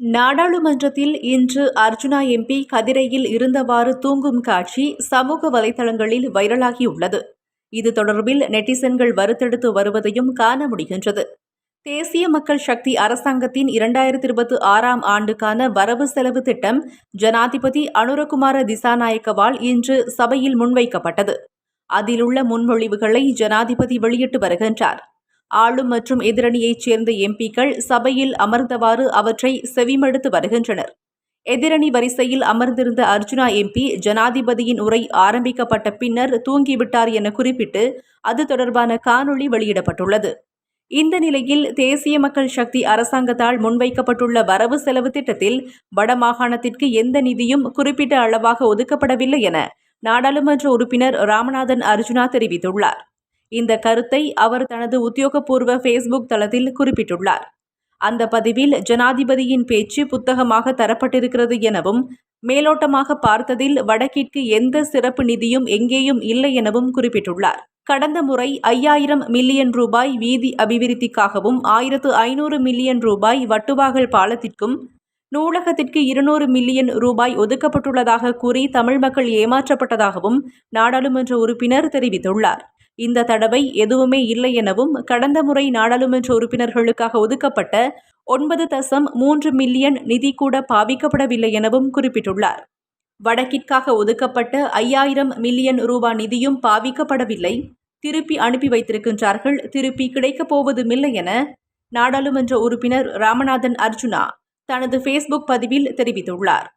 நாடாளுமன்றத்தில் இன்று அர்ஜுனா எம்பி கதிரையில் இருந்தவாறு தூங்கும் காட்சி சமூக வலைதளங்களில் வைரலாகியுள்ளது. இது தொடர்பில் நெட்டிசன்கள் வருத்தெடுத்து வருவதையும் காண முடிகின்றது. தேசிய மக்கள் சக்தி அரசாங்கத்தின் இரண்டாயிரத்தி இருபத்தி ஆறாம் ஆண்டுக்கான வரவு செலவு திட்டம் ஜனாதிபதி அனுரகுமார திசாநாயக்கவால் இன்று சபையில் முன்வைக்கப்பட்டது. அதிலுள்ள முன்மொழிவுகளை ஜனாதிபதி வெளியிட்டு வருகின்றார். ஆளும் மற்றும் எதிரணியைச் சேர்ந்த எம்பிக்கள் சபையில் அமர்ந்தவாறு அவற்றை செவிமடுத்து வருகின்றனர். எதிரணி வரிசையில் அமர்ந்திருந்த அர்ஜுனா எம்பி ஜனாதிபதியின் உரை ஆரம்பிக்கப்பட்ட பின்னர் தூங்கிவிட்டார் என குறிப்பிட்டு அது தொடர்பான காணொளி வெளியிடப்பட்டுள்ளது. இந்த நிலையில் தேசிய மக்கள் சக்தி அரசாங்கத்தால் முன்வைக்கப்பட்டுள்ள வரவு செலவு திட்டத்தில் வடமாகாணத்திற்கு எந்த நிதியும் குறிப்பிட்ட அளவாக ஒதுக்கப்படவில்லை என நாடாளுமன்ற உறுப்பினர் ராமநாதன் அர்ஜுனா தெரிவித்துள்ளார். இந்த கருத்தை அவர் தனது உத்தியோகபூர்வ ஃபேஸ்புக் தளத்தில் குறிப்பிட்டுள்ளார். அந்த பதிவில் ஜனாதிபதியின் பேச்சு புத்தகமாக தரப்பட்டிருக்கிறது எனவும் மேலோட்டமாக பார்த்ததில் வடக்கிற்கு எந்த சிறப்பு நிதியும் எங்கேயும் இல்லை எனவும் குறிப்பிட்டுள்ளார். கடந்த முறை ஐயாயிரம் மில்லியன் ரூபாய் வீதி அபிவிருத்திக்காகவும் ஆயிரத்து ஐநூறு மில்லியன் ரூபாய் வட்டுவாகல் பாலத்திற்கும் நூலகத்திற்கு இருநூறு மில்லியன் ரூபாய் ஒதுக்கப்பட்டுள்ளதாக கூறி தமிழ் மக்கள் ஏமாற்றப்பட்டதாகவும் நாடாளுமன்ற உறுப்பினர் தெரிவித்துள்ளார். இந்த தடவை எதுவுமே இல்லை எனவும் கடந்த முறை நாடாளுமன்ற உறுப்பினர்களுக்காக ஒதுக்கப்பட்ட ஒன்பது தசம் மூன்று மில்லியன் நிதி கூட பாவிக்கப்படவில்லை எனவும் குறிப்பிட்டுள்ளார். வடக்கிற்காக ஒதுக்கப்பட்ட ஐயாயிரம் மில்லியன் ரூபாய் நிதியும் பாவிக்கப்படவில்லை. திருப்பி அனுப்பி வைத்திருக்கின்றார்கள். திருப்பி கிடைக்கப் போவதுமில்லை என நாடாளுமன்ற உறுப்பினர் ராமநாதன் அர்ஜுனா தனது ஃபேஸ்புக் பதிவில் தெரிவித்துள்ளார்.